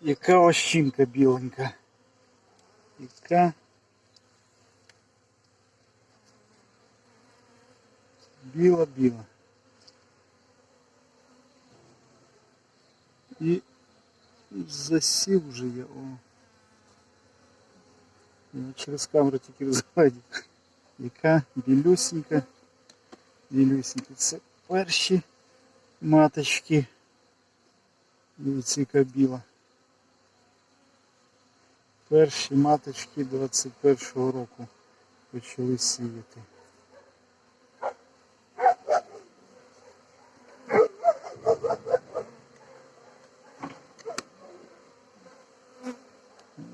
Яка вощинка біленька. Яка біла-біла. І засів вже я. О. Я через камеру тільки розглядів. Яка білюсенька. Білюсенька. Це перші маточки. Дивіться, яка біла. Перші маточки 21-го року почали сіяти.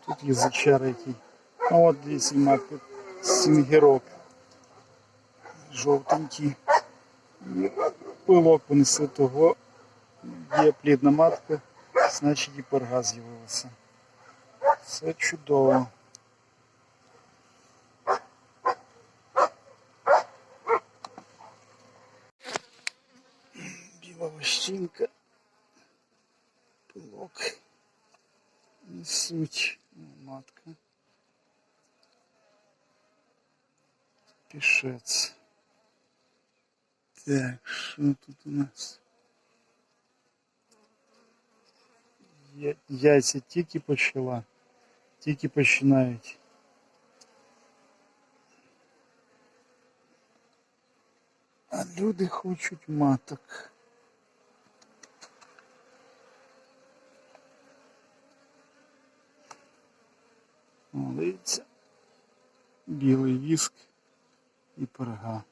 Тут язичар який. А от дивіться матка сінгірок. Жовтенький. Пилок понесли того. Є плідна матка, значить і перга з'явилася. Все чудово. Біла вощинка. Пилок. Несуть. О, матка. Пішець. Так, що тут у нас? Я- Яйця тільки почала. Тільки починають. А люди хочуть маток. О, дивіться. Білий віск і пирога.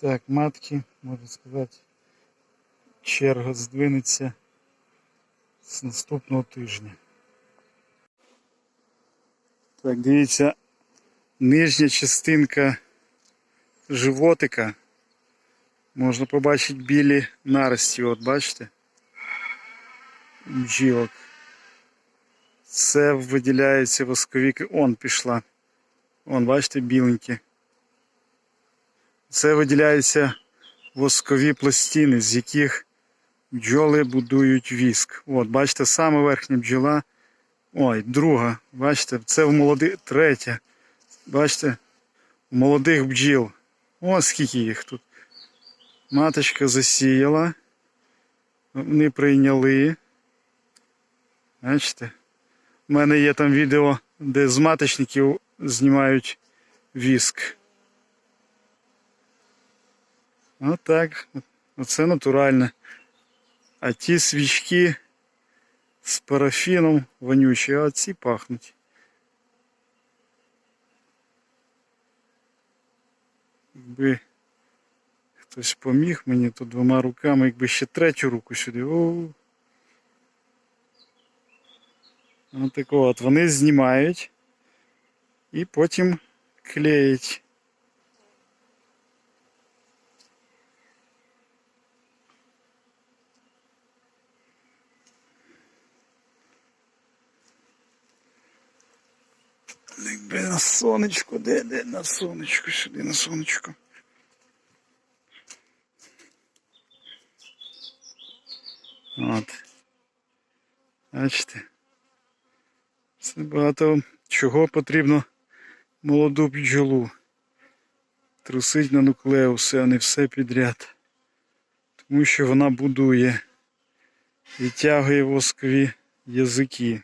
Так, матки, можна сказати, черга здвинеться з наступного тижня. Так, дивіться, нижня частинка животика. Можна побачити білі нарості, от бачите? Бджілок. Це виділяється восковіки. Он пішла. Он, бачите, біленькі. Це виділяються воскові пластини, з яких бджоли будують віск. От, бачите, саме верхня бджола. Ой, друга. Бачите, це в молодих. Третя. Бачите, в молодих бджіл. Ось скільки їх тут. Маточка засіяла. Вони прийняли. Бачите? У мене є там відео, де з маточників знімають віск. Отак. Оце натуральне. А ті свічки з парафіном вонючі, а ці пахнуть. Якби хтось поміг мені то двома руками, якби ще третю руку сюди. О. Отако от вони знімають і потім клеять. Якби на сонечко, де, де на сонечко, сюди на сонечко. От. Бачите. Це багато чого потрібно молоду бджолу. Трусить на нуклеуси, а не все підряд. Тому що вона будує, відтягує воскові язики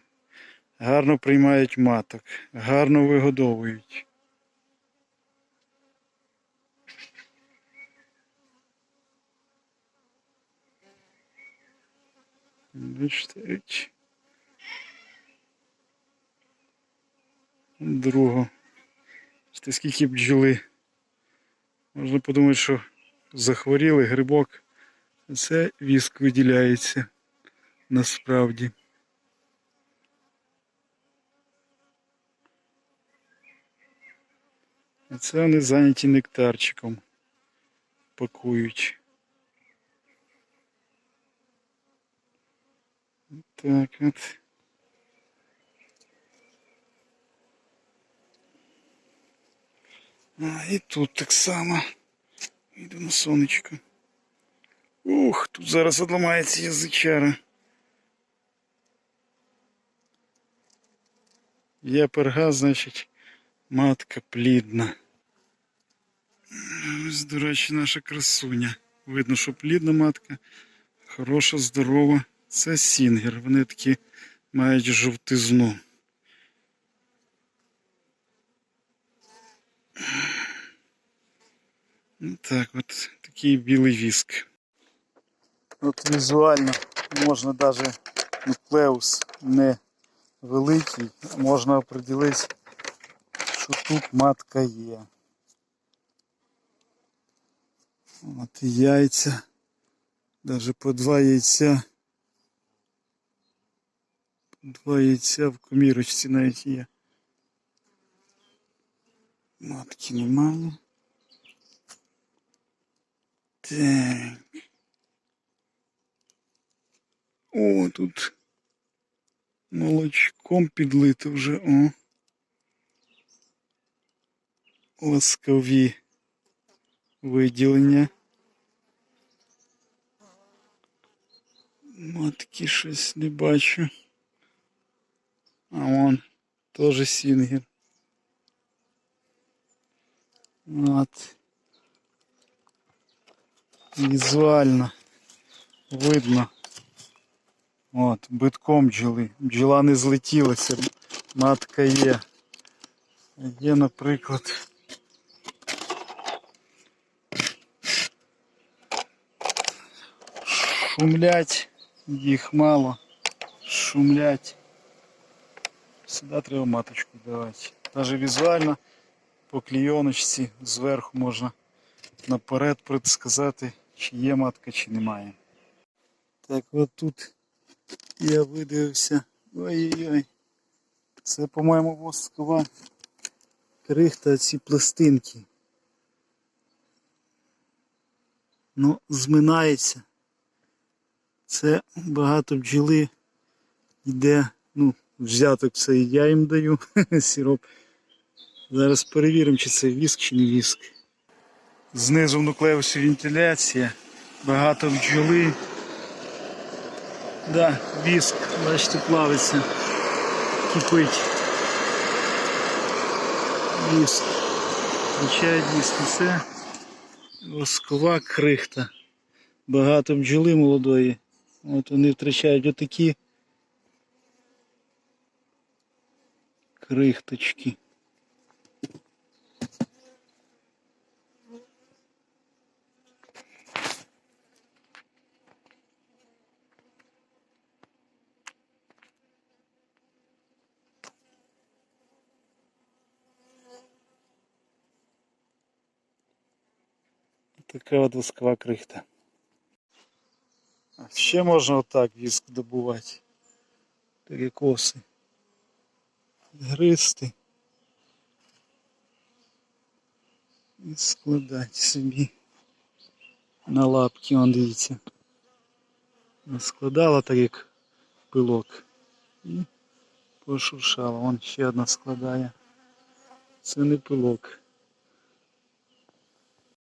гарно приймають маток, гарно вигодовують. Бачите. Друго. Бачите, скільки бджоли. Можна подумати, що захворіли грибок. Це віск виділяється насправді. А це вони зайняті нектарчиком. Пакують. Так от. А, і тут так само. Йду на сонечко. Ух, тут зараз одламається язичара. Є перга, значить, матка плідна. Ось, до речі, наша красуня. Видно, що плідна матка, хороша, здорова. Це сінгер. Вони такі мають жовтизну. Ну, Так, от такий білий віск. От візуально можна навіть нуклеус не великий, можна определити, що тут матка є. От і яйця. Навіть по два яйця. По два яйця в комірочці навіть є. Матки немає. Так. О, тут молочком підлито вже, о. Ласкові виділення. Матки щось не бачу. А вон теж сінгер. От. Візуально видно. От, битком бджоли. Бджола не злетілася, матка є. Є, наприклад. Шумлять, їх мало. Шумлять. Сюди треба маточку давати. Даже візуально по клійоночці зверху можна наперед предсказати, чи є матка, чи немає. Так, от тут я видивився. Ой-ой-ой. Це, по-моєму, воскова крихта ці пластинки. Ну, зминається. Це багато бджоли йде, ну, взяток це і я їм даю, сироп. Зараз перевіримо, чи це віск, чи не віск. Знизу в нуклеусі вентиляція, багато бджоли. Да, віск, бачите, плавиться, кипить. Віск. Включають віск. Це воскова крихта. Багато бджоли молодої. От вони втрачають отакі крихточки. Така от воскова крихта. Ще можна отак віск добувати. Такі коси. Гристи. І складати собі на лапки, он дивіться. Складала так як пилок. І пошуршала. Вон ще одна складає. Це не пилок.